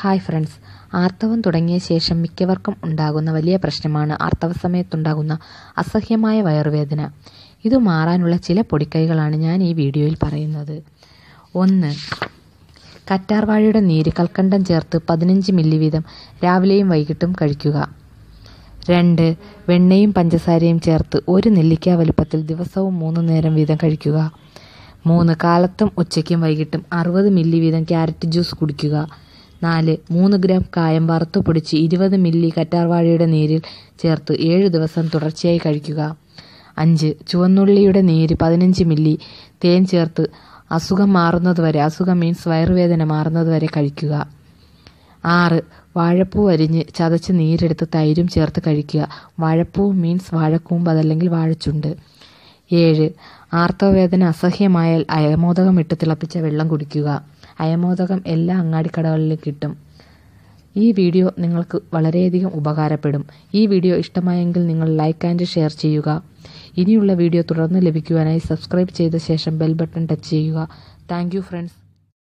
Hi friends. ആർത്തവം തുടങ്ങിയ ശേഷം മിക്കവർക്കും ഉണ്ടാകുന്ന വലിയ പ്രശ്നമാണ് ആർത്തവ സമയത്തുണ്ടാകുന്ന അസഹ്യമായ വയറുവേദന. ഇത് മാറാനുള്ള ചില പൊടിക്കൈകളാണ് ഞാൻ ഈ വീഡിയോയിൽ പറയുന്നത്. ഒന്ന് കറ്റാർവാഴയുടെ നീര് കൽക്കണ്ടം ചേർത്ത് പതിനഞ്ച് മില്ലി വീതം രാവിലെയും വൈകിട്ടും കഴിക്കുക. രണ്ട് വെണ്ണയും പഞ്ചസാരയും ചേർത്ത് ഒരു നെല്ലിക്ക വലുപ്പത്തിൽ ദിവസവും മൂന്ന് നേരം വീതം കഴിക്കുക. മൂന്ന് കാലത്തും ഉച്ചയ്ക്കും വൈകിട്ടും അറുപത് മില്ലി വീതം ക്യാരറ്റ് ജ്യൂസ് കുടിക്കുക. നാല്. മൂന്ന് ഗ്രാം കായം വറുത്തു പൊടിച്ച് ഇരുപത് മില്ലി കറ്റാർവാഴയുടെ നീരിൽ ചേർത്ത് ഏഴ് ദിവസം തുടർച്ചയായി കഴിക്കുക. അഞ്ച്. ചുവന്നുള്ളിയുടെ നീര് പതിനഞ്ച് മില്ലി തേൻ ചേർത്ത് അസുഖം മാറുന്നതുവരെ അസുഖം മീൻസ് വയറുവേദന മാറുന്നതുവരെ കഴിക്കുക. ആറ്. വാഴപ്പൂ അരിഞ്ഞ് ചതച്ച് നീരെടുത്ത് തൈരും ചേർത്ത് കഴിക്കുക. വാഴപ്പൂ മീൻസ് വാഴക്കൂമ്പ് അതല്ലെങ്കിൽ വാഴച്ചുണ്ട്. ഏഴ്. ആർത്തവവേദന അസഹ്യമായാൽ അയമോദകം ഇട്ട് തിളപ്പിച്ച വെള്ളം കുടിക്കുക. അയമോദകം എല്ലാ അങ്ങാടിക്കടകളിലും കിട്ടും. ഈ വീഡിയോ നിങ്ങൾക്ക് വളരെയധികം ഉപകാരപ്പെടും. ഈ വീഡിയോ ഇഷ്ടമായെങ്കിൽ നിങ്ങൾ ലൈക്ക് ആൻഡ് ഷെയർ ചെയ്യുക. ഇനിയുള്ള വീഡിയോ തുടർന്ന് ലഭിക്കുവാനായി സബ്സ്ക്രൈബ് ചെയ്ത ശേഷം ബെൽ ബട്ടൺ ടച്ച് ചെയ്യുക. Thank friends